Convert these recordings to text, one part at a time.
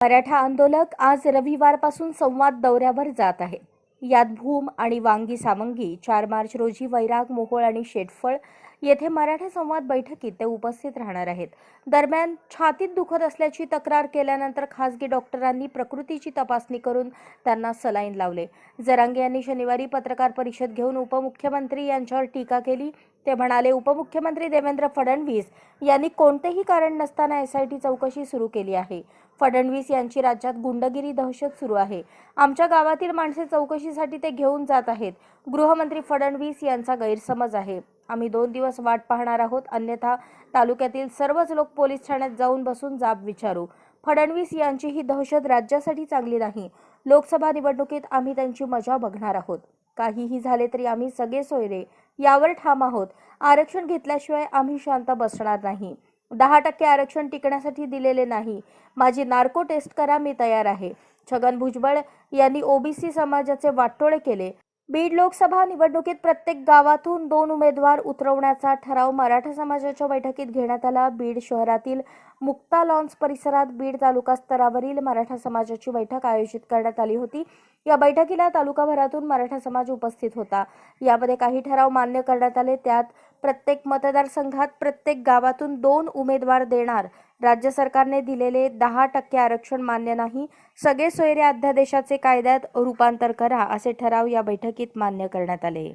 मराठा आंदोलक आज रविवारपासून संवाद दौऱ्यावर जात आहे. यात भूम आणि वांगी सामंगी चार मार्च रोजी वैराग मोहोळ आणि शेटफळ येथे मराठा संवाद बैठकीत ते उपस्थित राहणार आहेत. दरम्यान छातीत दुखत असल्याची तक्रार केल्यानंतर खासगी डॉक्टरांनी प्रकृतीची तपासणी करून त्यांना सलाईन लावले. जरांगे यांनी शनिवारी पत्रकार परिषद घेऊन उपमुख्यमंत्री यांच्यावर टीका केली. ते म्हणाले उपमुख्यमंत्री देवेंद्र फडणवीस यांनी कोणतेही कारण नसताना एसआयटी चौकशी सुरू केली आहे. फडणवीस यांची राज्यात गुंडगिरी दहशत सुरू आहे. आमच्या गावातील माणसे चौकशीसाठी ते घेऊन जात आहेत. गृहमंत्री फडणवीस यांचा गैरसमज आहे. आम्ही दोन दिवस वाट पाहणार आहोत. अन्यथा तालुक्यातील सर्वच लोक पोलीस ठाण्यात जाऊन बसून जाब विचारू. फडणवीस यांची ही दहशत राज्यासाठी चांगली नाही. लोकसभा निवडणुकीत आम्ही त्यांची मजा बघणार आहोत. काहीही झाले तरी आम्ही सगळे सोयरे यावर ठाम आहोत. आरक्षण घेतल्याशिवाय आम्ही शांत बसणार नाही. दहा टक्के आरक्षण टिकण्यासाठी दिलेले नाही. माझी नार्को टेस्ट करा मी तयार आहे. छगन भुजबळ यांनी ओबीसी समाजाचे वाटोळे केले. बीड लोकसभा निवडणुकीत प्रत्येक गावातून दोन उमेदवार उतरवण्याचा ठराव मराठा समाजाच्या बैठकीत घेण्यात आला. बीड शहरातील मुक्ता लॉन्स परिसरात बीड तालुका स्तरावरील मराठा समाजाची बैठक आयोजित करण्यात आली होती. या बैठकीला तालुकाभरातून मराठा समाज उपस्थित होता. यामध्ये काही ठराव मान्य करण्यात आले. त्यात प्रत्येक मतदारसंघात प्रत्येक गावातून दोन उमेदवार देणार. राज्य सरकारने दिलेले दहा टक्के आरक्षण मान्य नाही. सगळे सोयरे अध्यादेशाचे कायद्यात रूपांतर करा असे ठराव या बैठकीत मान्य करण्यात आले.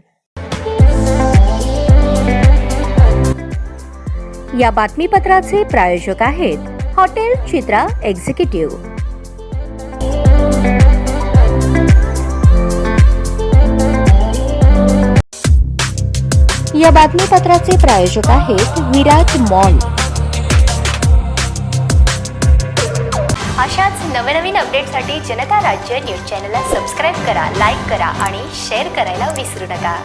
या बातमीपत्राचे प्रायोजक आहेत हॉटेल चित्रा एक्झिक्युटिव्ह. या बातमीपत्राचे प्रायोजक आहेत विराज मॉल. अशाच नवनवीन अपडेटसाठी जनता राज्य न्यूज चॅनलला सबस्क्राईब करा लाईक करा आणि शेअर करायला विसरू नका.